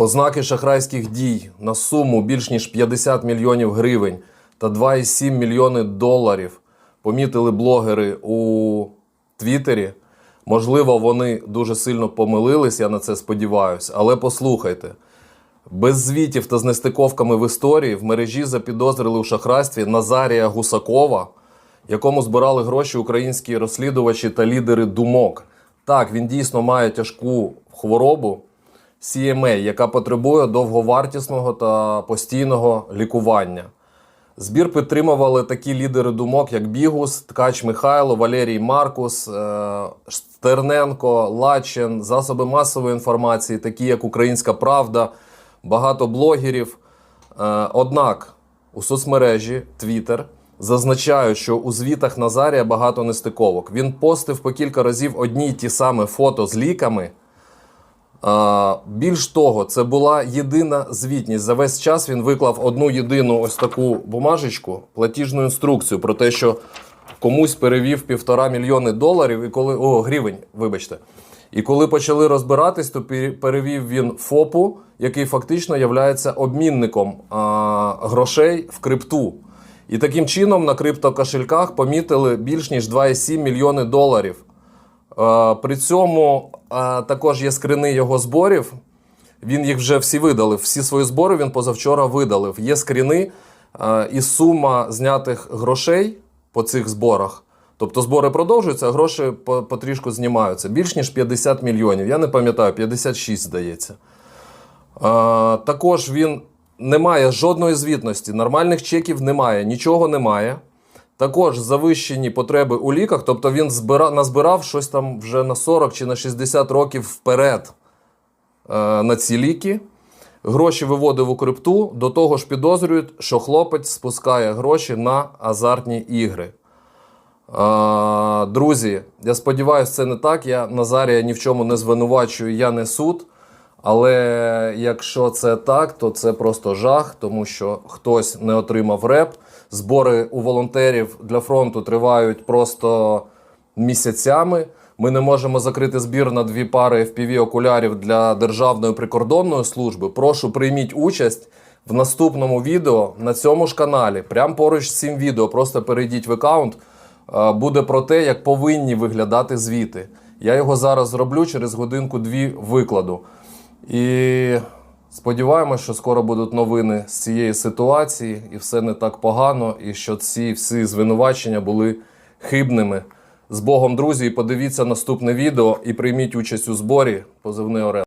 Ознаки шахрайських дій на суму більш ніж 50 мільйонів гривень та 2,7 мільйони доларів помітили блогери у Твіттері. Можливо, вони дуже сильно помилились, я на це сподіваюся. Але послухайте, без звітів та з нестиковками в історії в мережі запідозрили у шахрайстві Назарія Гусакова, якому збирали гроші українські розслідувачі та лідери думок. Так, він дійсно має тяжку хворобу CMA, яка потребує довговартісного та постійного лікування. Збір підтримували такі лідери думок, як Бігус, Ткач Михайло, Валерій Маркус, е, Стерненко, Лачин, засоби масової інформації, такі як Українська Правда, багато блогерів. Е, Однак у соцмережі Twitter зазначають, що у звітах Назарія багато нестиковок. Він постив по кілька разів одні й ті самі фото з ліками. Більш того, це була єдина звітність. За весь час він виклав одну єдину ось таку бумажечку, платіжну інструкцію про те, що комусь перевів півтора мільйони доларів, і коли о, гривень, вибачте. І коли почали розбиратись, то пе- перевів він ФОПу, який фактично є обмінником а, грошей в крипту. І таким чином на криптокошельках помітили більш ніж 2,7 мільйони доларів. Е, При цьому е, також є скрини його зборів. Він їх вже всі видалив. Всі свої збори він позавчора видалив. Є скріни е, і сума знятих грошей по цих зборах. Тобто збори продовжуються, а гроші потрішку знімаються. Більш ніж 50 мільйонів. Я не пам'ятаю, 56, здається. Також він не має жодної звітності, нормальних чеків немає, нічого немає. Також завищені потреби у ліках, тобто він збира, назбирав щось там вже на 40 чи на 60 років вперед е, на ці ліки. Гроші виводив у крипту, до того ж підозрюють, що хлопець спускає гроші на азартні ігри. Е, друзі, я сподіваюся, це не так. Я Назарія ні в чому не звинувачую, я не суд. Але якщо це так, то це просто жах, тому що хтось не отримав реп. Збори у волонтерів для фронту тривають просто місяцями. Ми не можемо закрити збір на дві пари fpv окулярів для Державної прикордонної служби. Прошу прийміть участь в наступному відео на цьому ж каналі. Прямо поруч з цим відео. Просто перейдіть в аккаунт. Е, Буде про те, як повинні виглядати звіти. Я його зараз зроблю через годинку-дві викладу. І сподіваємось, що скоро будуть новини з цієї ситуації, і все не так погано, і що ці всі звинувачення були хибними. З Богом, друзі, і подивіться наступне відео і прийміть участь у зборі позивний Орел.